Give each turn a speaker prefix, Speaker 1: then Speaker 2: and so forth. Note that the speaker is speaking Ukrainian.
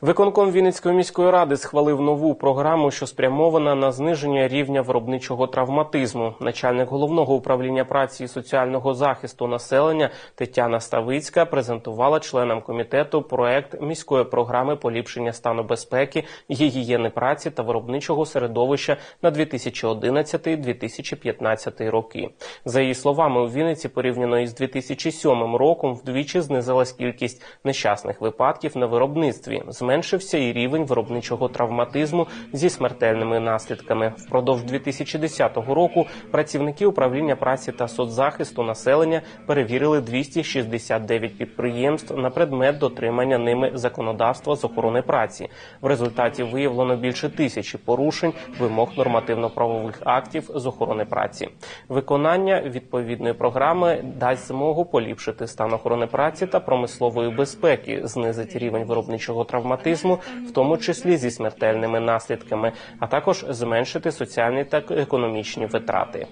Speaker 1: Виконком Вінницької міської ради схвалив нову програму, що спрямована на зниження рівня виробничого травматизму. Начальник головного управління праці і соціального захисту населення Тетяна Ставицька презентувала членам комітету проект міської програми поліпшення стану безпеки, гігієни праці та виробничого середовища на 2011-2015 роки. За її словами, у Вінниці порівняно із 2007 роком вдвічі знизилась кількість нещасних випадків на виробництві зменшився і рівень виробничого травматизму зі смертельними наслідками. Впродовж 2010 року працівники управління праці та соцзахисту населення перевірили 269 підприємств на предмет дотримання ними законодавства з охорони праці. В результаті виявлено більше тисячі порушень вимог нормативно-правових актів з охорони праці. Виконання відповідної програми дасть змогу поліпшити стан охорони праці та промислової безпеки, знизить рівень виробничого травматизму, в тому числі зі смертельними наслідками, а також зменшити соціальні та економічні витрати.